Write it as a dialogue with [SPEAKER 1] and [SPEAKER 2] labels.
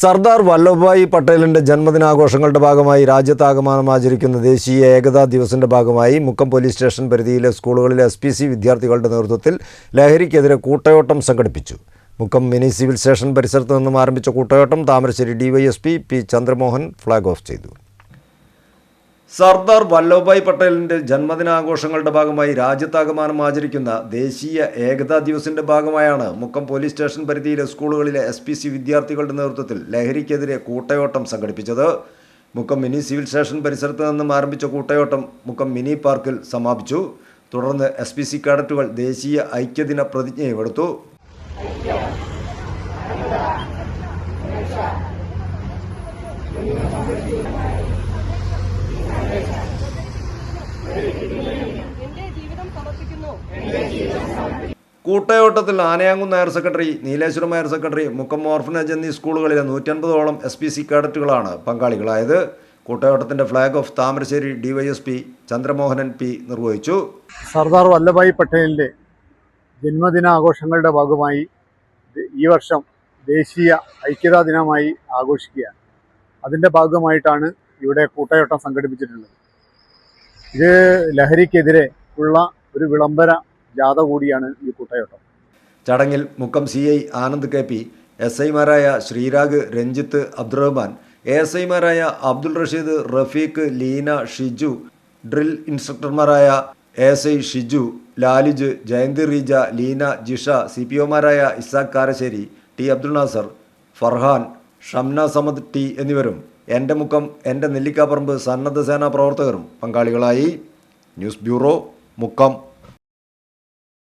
[SPEAKER 1] സർദാർ വല്ലഭായ് പട്ടേലിന്റെ ജന്മദിനാഘോഷങ്ങളുടെ ഭാഗമായി രാജ്യത്താകമാനം ആചരിക്കുന്ന ദേശീയ ഏകതാ ദിവസിന്റെ ഭാഗമായി മുക്കം പോലീസ് സ്റ്റേഷൻ പരിധിയിലെ സ്കൂളുകളിലെ എസ് പി സി വിദ്യാർത്ഥികളുടെ നേതൃത്വത്തിൽ ലഹരിക്കെതിരെ കൂട്ടയോട്ടം സംഘടിപ്പിച്ചു. മുക്കം മിനി സിവിൽ സ്റ്റേഷൻ പരിസരത്ത് നിന്നും ആരംഭിച്ച കൂട്ടയോട്ടം Thamarassery DYSP P Chandramohan flag off ചെയ്തു. സർദാർ വല്ലഭായ് പട്ടേലിന്റെ ജന്മദിനാഘോഷങ്ങളുടെ ഭാഗമായി രാജ്യത്താകമാനം ആചരിക്കുന്ന ദേശീയ ഏകതാ ദിവസിന്റെ ഭാഗമായാണ് മുക്കം പോലീസ് സ്റ്റേഷൻ പരിധിയിലെ സ്കൂളുകളിലെ എസ് പി സി വിദ്യാർത്ഥികളുടെ നേതൃത്വത്തിൽ ലഹരിക്കെതിരെ കൂട്ടയോട്ടം സംഘടിപ്പിച്ചത്. മുക്കം മിനി സിവിൽ സ്റ്റേഷൻ പരിസരത്ത് നിന്നും ആരംഭിച്ച കൂട്ടയോട്ടം മുക്കം മിനി പാർക്കിൽ സമാപിച്ചു. തുടർന്ന് എസ് പി സി കാഡറ്റുകൾ ദേശീയ ഐക്യദിന പ്രതിജ്ഞയുമെടുത്തു
[SPEAKER 2] എന്റെ
[SPEAKER 1] കൂട്ടയോട്ടത്തിൽ Anayamkunnu higher secondary Nileshwaram higher secondary Mukkam orphanage എന്നീ സ്കൂളുകളിലെ നൂറ്റൻപതോളം എസ് പി സി കേഡറ്റുകളാണ് പങ്കാളികളായത്. കൂട്ടയോട്ടത്തിന്റെ flag off Thamarassery DYSP Chandramohanan P നിർവഹിച്ചു.
[SPEAKER 3] സർദാർ വല്ലഭായ് പട്ടേലിന്റെ ജന്മദിനാഘോഷങ്ങളുടെ ഭാഗമായി ഈ വർഷം ദേശീയ ഐക്യതാ ദിനമായി ആഘോഷിക്കുകയാണ്. അതിന്റെ ഭാഗമായിട്ടാണ് ഇവിടെ കൂട്ടയോട്ടം സംഘടിപ്പിച്ചിട്ടുള്ളത്. ഇത് ലഹരിക്കെതിരെ ഉള്ള ഒരു വിളംബര ജാഥ കൂടിയാണ് ഈ കൂട്ടയോട്ടം.
[SPEAKER 1] ചടങ്ങിൽ Mukkam C I Anand K P S ഐമാരായ ശ്രീരാഗ് രഞ്ജിത്ത് അബ്ദുറഹ്മാൻ എ എസ് ഐമാരായ Abdul Rasheed Rafeeq Leena Shiju drill ഇൻസ്ട്രക്ടർമാരായ A S I Shiju Lalij Jayanthi Reeja Leena Jisha C P ഒമാരായ Isaac Karassery T Abdul Nasar Farhan Shamna Samad T എന്നിവരും എന്റെ മുഖം എന്റെ നെല്ലിക്കാപ്പറമ്പ് സന്നദ്ധ സേനാ പ്രവർത്തകരും പങ്കാളികളായി. News bureau Mukkam.